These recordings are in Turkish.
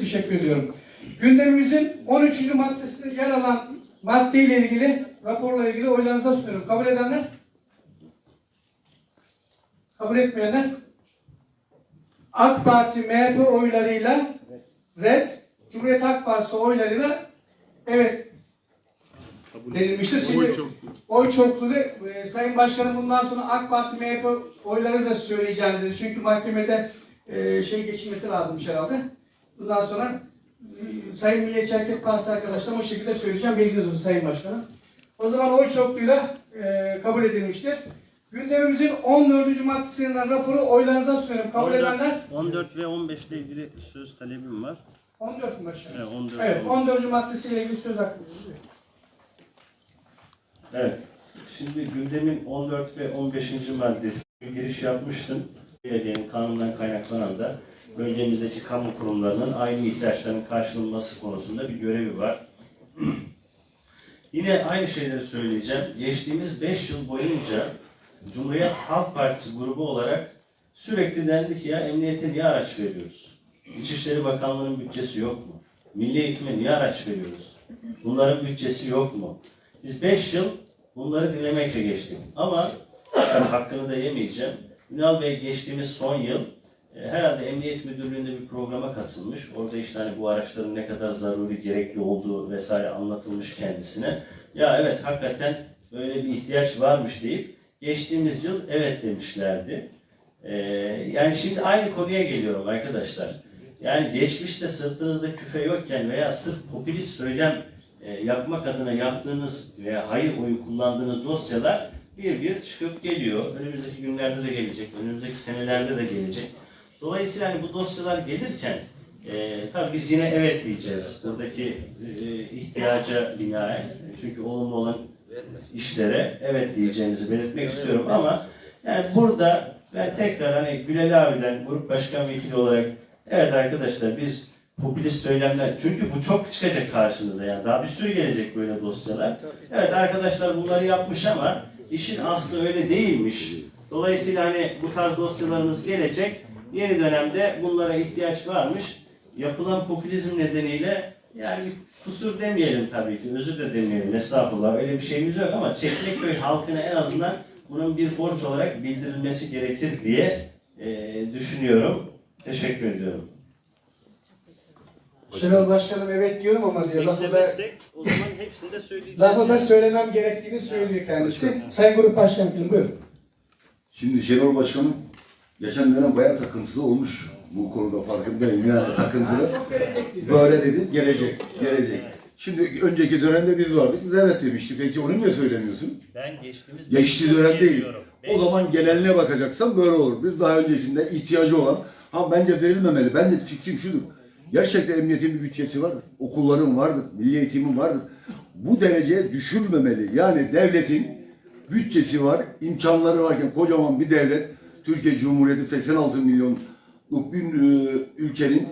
Teşekkür ediyorum. Gündemimizin 13. maddesinde yer alan maddeyle ilgili, raporla ilgili oylarınıza sunuyorum. Kabul edenler? Kabul etmeyenler? AK Parti, MHP oylarıyla red, Cumhuriyet Halk Partisi oylarıyla evet denilmiştir. Şimdi oy çokluğu e, Sayın Başkanım bundan sonra AK Parti, MHP oyları da söyleyeceğim dedi. Çünkü mahkemede e, şey geçilmesi lazımmış herhalde. Bundan sonra e, Sayın Milliyetçi Hareket Partisi arkadaşlarım o şekilde söyleyeceğim. Bilginiz olsun Sayın Başkanım. O zaman oy çokluğuyla e, kabul edilmiştir. Gündemimizin 14. maddesinden raporu oylarınıza sunuyorum. Kabul 14, edenler 14 ve 15 ile ilgili söz talebim var. 14 mü başkanım? Evet, 14 Evet, ve 14. maddesiyle ilgili söz hakkı. Evet. Şimdi gündemin 14 ve 15. maddesi bir giriş yapmıştım. Belediyenin kanundan kaynaklanan da bölgemizdeki kamu kurumlarının aynı ihtiyaçların karşılanması konusunda bir görevi var. Yine aynı şeyleri söyleyeceğim. Geçtiğimiz 5 yıl boyunca Cumhuriyet Halk Partisi grubu olarak sürekli dendi ki ya emniyete niye araç veriyoruz? İçişleri Bakanlığı'nın bütçesi yok mu? Milli Eğitim'e niye araç veriyoruz? Bunların bütçesi yok mu? Biz 5 yıl bunları dinlemekle geçtik. Ama hakkını da yemeyeceğim. Ünal Bey geçtiğimiz son yıl herhalde Emniyet Müdürlüğü'nde bir programa katılmış. Orada işte hani bu araçların ne kadar zaruri, gerekli olduğu vesaire anlatılmış kendisine. Ya evet hakikaten böyle bir ihtiyaç varmış deyip geçtiğimiz yıl evet demişlerdi. Ee, yani şimdi aynı konuya geliyorum arkadaşlar. Yani geçmişte sırtınızda küfe yokken veya sırf popülist söylem e, yapmak adına yaptığınız veya hayır oyu kullandığınız dosyalar bir bir çıkıp geliyor. Önümüzdeki günlerde de gelecek, önümüzdeki senelerde de gelecek. Dolayısıyla hani bu dosyalar gelirken e, tabii biz yine evet diyeceğiz. Buradaki e, ihtiyaca binaen. Çünkü olumlu olan işlere evet diyeceğimizi belirtmek istiyorum ama yani burada ben tekrar hani Güleli abiden grup başkan vekili olarak evet arkadaşlar biz popülist söylemler çünkü bu çok çıkacak karşınıza yani daha bir sürü gelecek böyle dosyalar. Evet arkadaşlar bunları yapmış ama işin aslı öyle değilmiş. Dolayısıyla hani bu tarz dosyalarımız gelecek. Yeni dönemde bunlara ihtiyaç varmış. Yapılan popülizm nedeniyle yani kusur demeyelim tabii ki, özür de demeyelim, estağfurullah öyle bir şeyimiz yok ama Çekmeköy halkına en azından bunun bir borç olarak bildirilmesi gerekir diye e, düşünüyorum. Teşekkür ediyorum. Şenol Başkanım evet diyorum ama diyor. Lafı da, o zaman hepsini de söyleyeceğiz. lafı da söylemem gerektiğini söylüyor kendisi. Sayın Grup Başkan Vekilim buyurun. Şimdi Şenol Başkanım geçen dönem bayağı takıntılı olmuş bu konuda farkındayım yani takıntılı. Böyle dedi gelecek, gelecek. Şimdi önceki dönemde biz vardık, biz evet demiştik. Peki onu niye söylemiyorsun? Ben geçtiğimiz Geçti dönem değil. O zaman geneline bakacaksan böyle olur. Biz daha öncekinde ihtiyacı olan, ha bence verilmemeli. Ben de fikrim şudur. Gerçekten emniyetin bir bütçesi vardır. Okulların vardır, milli eğitimin vardır. Bu dereceye düşürmemeli. Yani devletin bütçesi var, imkanları varken kocaman bir devlet, Türkiye Cumhuriyeti 86 milyonluk bir e, ülkenin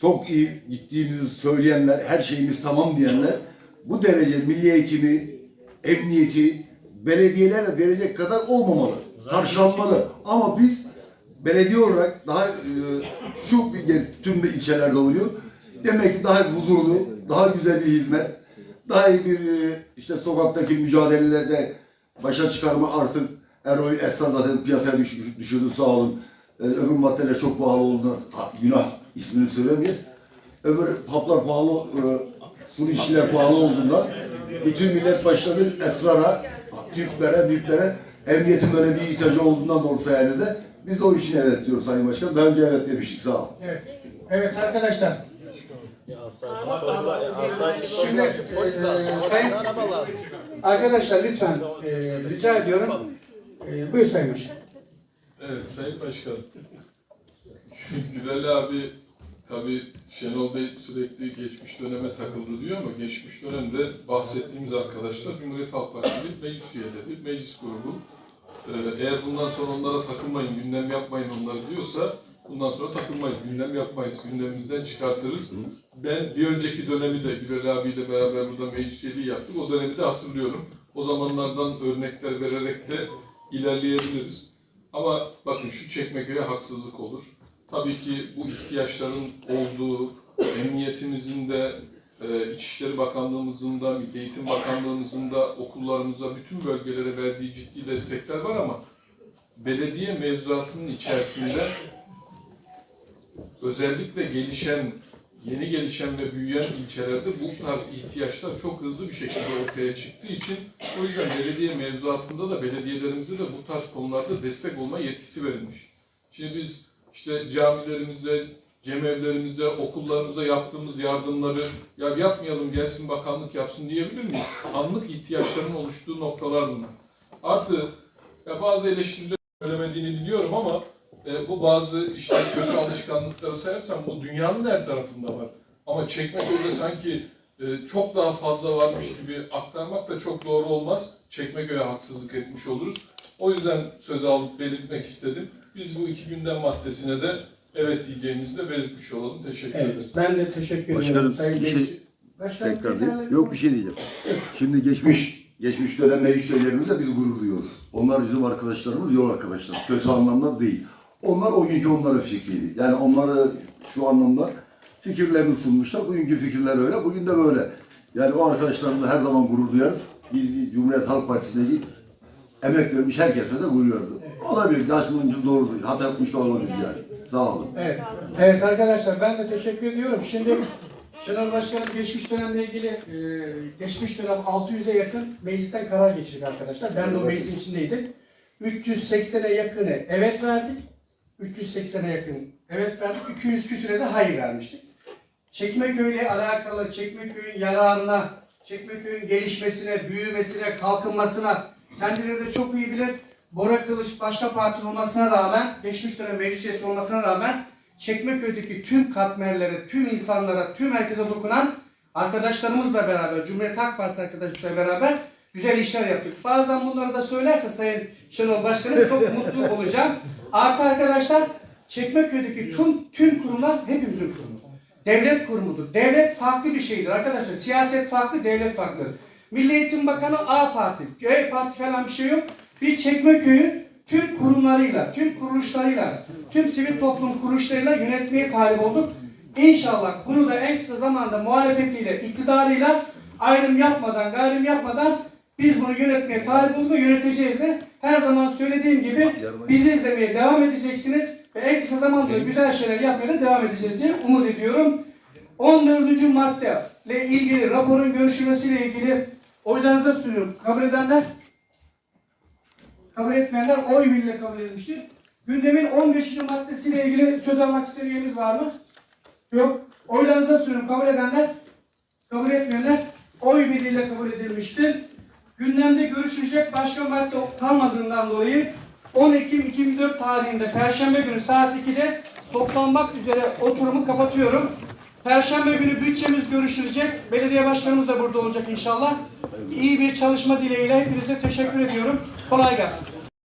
çok iyi gittiğimizi söyleyenler, her şeyimiz tamam diyenler bu derece milli eğitimi, emniyeti belediyelerle verecek kadar olmamalı. Karşılanmalı. Ama biz belediye olarak daha e, şu bir tüm ilçelerde oluyor. Demek ki daha huzurlu, daha güzel bir hizmet, daha iyi bir e, işte sokaktaki mücadelelerde başa çıkarma artık Eroin Esra zaten piyasaya düşmüş, düşürdü sağ olun. E, öbür maddeler çok pahalı oldu. Günah ismini söylemiyor. Öbür haplar pahalı, e, sulu işçiler pahalı olduğunda bütün millet başladı esrara, Türklere, Büyüklere emniyetin böyle bir ihtiyacı olduğundan dolayı sayenizde biz o için evet diyoruz Sayın Başkan. Daha önce evet demiştik sağ olun. Evet. Evet arkadaşlar. Şimdi e, sayın arkadaşlar lütfen e, rica ediyorum. E, buyur Sayın Başkan. Evet Sayın Başkan. Şu Gürel abi tabi Şenol Bey sürekli geçmiş döneme takıldı diyor ama geçmiş dönemde bahsettiğimiz arkadaşlar Cumhuriyet Halk Partisi meclis üyeleri, meclis grubu. Ee, eğer bundan sonra onlara takılmayın, gündem yapmayın onları diyorsa bundan sonra takılmayız, gündem yapmayız, gündemimizden çıkartırız. Ben bir önceki dönemi de Gürel abiyle beraber burada meclis üyeliği yaptık. O dönemi de hatırlıyorum. O zamanlardan örnekler vererek de ilerleyebiliriz. Ama bakın şu Çekmeköy'e haksızlık olur. tabii ki bu ihtiyaçların olduğu, emniyetimizin de, e, İçişleri Bakanlığımızın da, Milli Eğitim Bakanlığımızın da okullarımıza, bütün bölgelere verdiği ciddi destekler var ama belediye mevzuatının içerisinde özellikle gelişen, yeni gelişen ve büyüyen ilçelerde bu tarz ihtiyaçlar çok hızlı bir şekilde ortaya çıktığı için o yüzden belediye mevzuatında da belediyelerimize de bu tarz konularda destek olma yetkisi verilmiş. Şimdi biz işte camilerimize, cemevlerimize, okullarımıza yaptığımız yardımları ya yapmayalım gelsin bakanlık yapsın diyebilir miyiz? Anlık ihtiyaçların oluştuğu noktalar bunlar. Artı ya bazı eleştiriler söylemediğini biliyorum ama e, bu bazı işte kötü alışkanlıkları sayarsam bu dünyanın her tarafında var. Ama Çekmeköy'de sanki e, çok daha fazla varmış gibi aktarmak da çok doğru olmaz. Çekmeköy'e haksızlık etmiş oluruz. O yüzden söz alıp belirtmek istedim. Biz bu iki gündem maddesine de evet diyeceğimizi de belirtmiş olalım. Teşekkür ederiz. Evet, ben de teşekkür Başkanım, ediyorum. Sayın bir şey-. Başkanım, Tekrar değil. Yok bir şey diyeceğim. Şimdi geçmiş geçmiş dönem meclis üyelerimizle biz gurur duyuyoruz. Onlar bizim arkadaşlarımız, yol arkadaşlar. Kötü anlamda değil. Onlar o günkü onların fikriydi. Yani onları şu anlamda fikirlerini sunmuşlar. Bugünkü fikirler öyle, bugün de böyle. Yani o arkadaşlarımızla her zaman gurur duyarız. Biz Cumhuriyet Halk Partisi'ndeki emek vermiş herkese de gurur duyuyoruz. Olabilir, yaşlılığımız doğrudur. Hata yapmış da olabilir yani. Sağ olun. Evet. Evet arkadaşlar ben de teşekkür ediyorum. Şimdi Şenol Başkanım geçmiş dönemle ilgili e, geçmiş dönem 600'e yakın meclisten karar geçirdik arkadaşlar. Ben de o meclisin içindeydim. 380'e yakını evet verdik. 380'e yakın evet verdik. 200 küsüre de hayır vermiştik. Çekmeköy'le alakalı Çekmeköy'ün yararına, Çekmeköy'ün gelişmesine, büyümesine, kalkınmasına kendileri de çok iyi bilir. Bora Kılıç başka parti olmasına rağmen, geçmiş dönem meclis üyesi olmasına rağmen Çekmeköy'deki tüm katmerlere, tüm insanlara, tüm herkese dokunan arkadaşlarımızla beraber, Cumhuriyet Halk Partisi arkadaşlarımızla beraber güzel işler yaptık. Bazen bunları da söylerse Sayın Şenol Başkanım çok mutlu olacağım. Artı arkadaşlar Çekmeköy'deki tüm, tüm kurumlar hepimizin kurumu. Devlet kurumudur. Devlet farklı bir şeydir arkadaşlar. Siyaset farklı, devlet farklıdır. Milli Eğitim Bakanı A parti, C parti falan bir şey yok. Biz Çekmeköy'ü tüm kurumlarıyla, tüm kuruluşlarıyla, tüm sivil toplum kuruluşlarıyla yönetmeye talip olduk. İnşallah bunu da en kısa zamanda muhalefetiyle, iktidarıyla ayrım yapmadan, gayrım yapmadan biz bunu yönetmeye talip olduk ve yöneteceğiz de. Her zaman söylediğim gibi bizi izlemeye devam edeceksiniz ve en kısa zamanda da güzel şeyler yapmaya da devam edeceğiz diye umut ediyorum. 14. madde ile ilgili raporun görüşülmesiyle ilgili oylarınıza sunuyorum. Kabul edenler kabul etmeyenler oy birliğiyle kabul edilmiştir. Gündemin 15. maddesiyle ilgili söz almak isteyen üyemiz var mı? Yok. Oylarınıza sunuyorum. Kabul edenler, kabul etmeyenler oy birliğiyle kabul edilmiştir. Gündemde görüşülecek başka madde kalmadığından dolayı 10 Ekim 2004 tarihinde Perşembe günü saat 2'de toplanmak üzere oturumu kapatıyorum. Perşembe günü bütçemiz görüşülecek. Belediye başkanımız da burada olacak inşallah. İyi bir çalışma dileğiyle hepinize teşekkür ediyorum. Kolay gelsin.